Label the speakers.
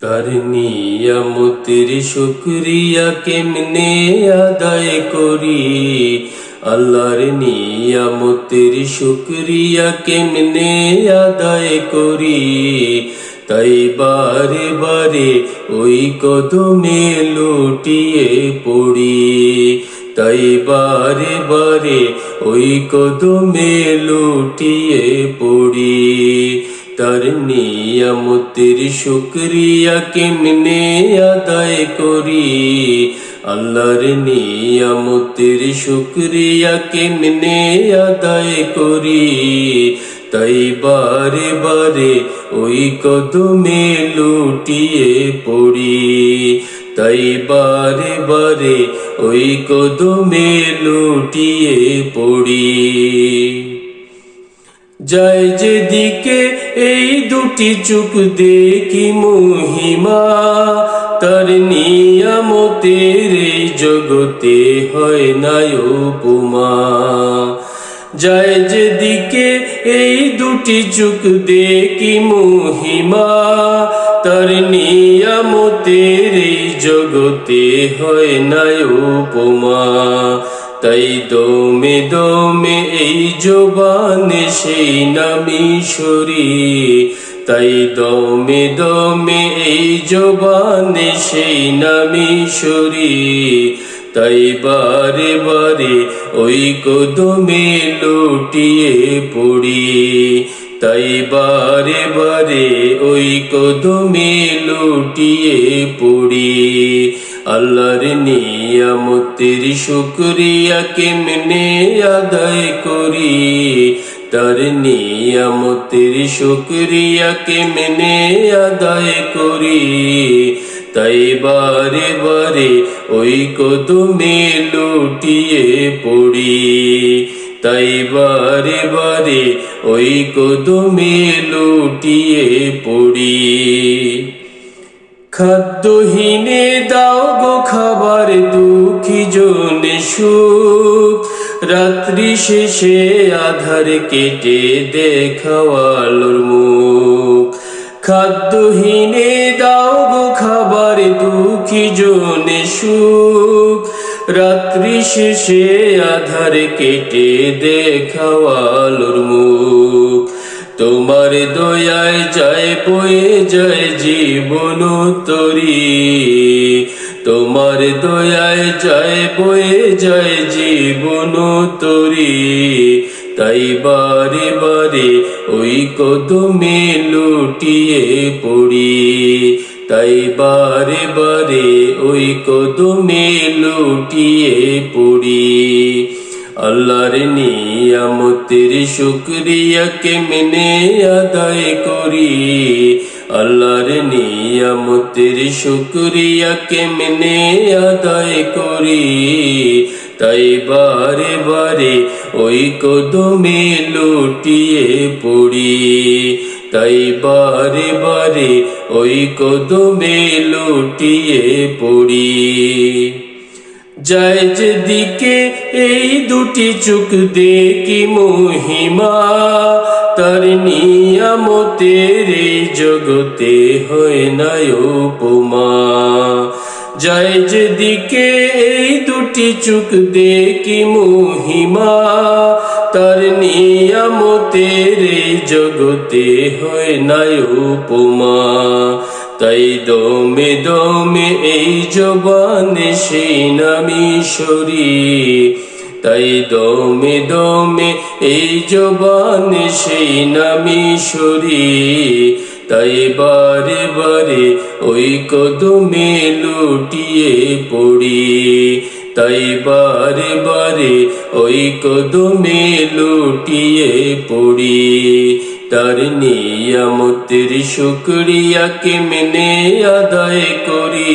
Speaker 1: তার নিয়ামতের শুক্রিয়া কেমনে আদায় করি আল্লাহর নিয়ামতের শুক্রিয়া কেমনে আদায় করি তাই বারে বারে ওই কদমে লুটিয়ে পড়ি তাই বারে বারে ওই কদমে লুটিয়ে পড়ি তার নিয়ামতের শুক্রিয়া কেমনে আদায় করি আল্লাহর নিয়ামতের শুক্রিয়া কেমনে আদায় করি তাই বারে বারে ওই কদমে লুটিয়ে পড়ি তাই বারে বারে ওই কদমে লুটিয়ে পড়ি যায় যেদিকে এই দুটি চোখ দেখি মহিমা, তার নিয়ামতের এই জগতে হয় না উপমা। যায় যেদিকে এই দুটি চোখ দেখি মহিমা, তার নিয়ামতের এই জগতে হয় না উপমা। তাই দমে দমে এই জবানে সেই নামি সরি। তাই দমে দমে এই জবানে সেই নামি সরি। তাই বারে বারে ওই কদমে লুটিয়ে পড়ি। তাই বারে বারে ওই কদমে লুটিয়ে পড়ি। আল্লাহর নিয়ামতের শুক্রিয়া কেমনে আদায় করি? তার নিয়ামতের শুক্রিয়া কেমনে আদায় করি? তাই বারে বারে ওই কদমে লুটিয়ে পড়ি। তাই বারে বারে ওই কদমে লুটিয়ে পড়ি। খাদ্যহীনে খাবার দুঃখী জনে সুখ, রাত্রি শেষে আধার কেটে দেখাওয়ালোর মুখ। খাদ্যহীনে দাও গো খাবার, দুঃখী জনে সুখ, রাত্রি শেষে আধার কেটে দেখাওয়ালোর মুখ। তোমার দয়ায় যায় বয়ে যায় জীবন তরি তোমার দয়ায় যায় বয়ে যায় জীবন তরি তাই বারে বারে ওই কদমে লুটিয়ে পড়ি। তাই বারে বারে ওই কদমে লুটিয়ে পড়ি। আল্লাহর নিয়ামতের শুক্রিয়া কেমনে আদায় করি। আল্লাহর নিয়ামতের শুক্রিয়া কেমনে আদায় করি। তাই বারে বারে ওই কদমে লুটিয়ে পড়ি। তাই বারে বারে ওই কদমে লুটিয়ে পড়ি। যায় যেদিকে এই দুটি চোখ দেখি মহিমা তার এই জগতে হয় না উপমা। যায় যেদিকে এই দুটি চোখ দেখি মহিমা, তার নিয়ামতের জগতে হয় না উপমা। তাই দমে দমে এই জবানে সেই নামি সরি। তাই দমে দমে এই জবানে সেই নামি সরি। তাই বারে বারে ওই কদমে লুটিয়ে পড়ি। তাই বারে বারে ওই কদমে লুটিয়ে পড়ি। তার নিয়ামতের শুক্রিয়া কেমনে আদায় করি।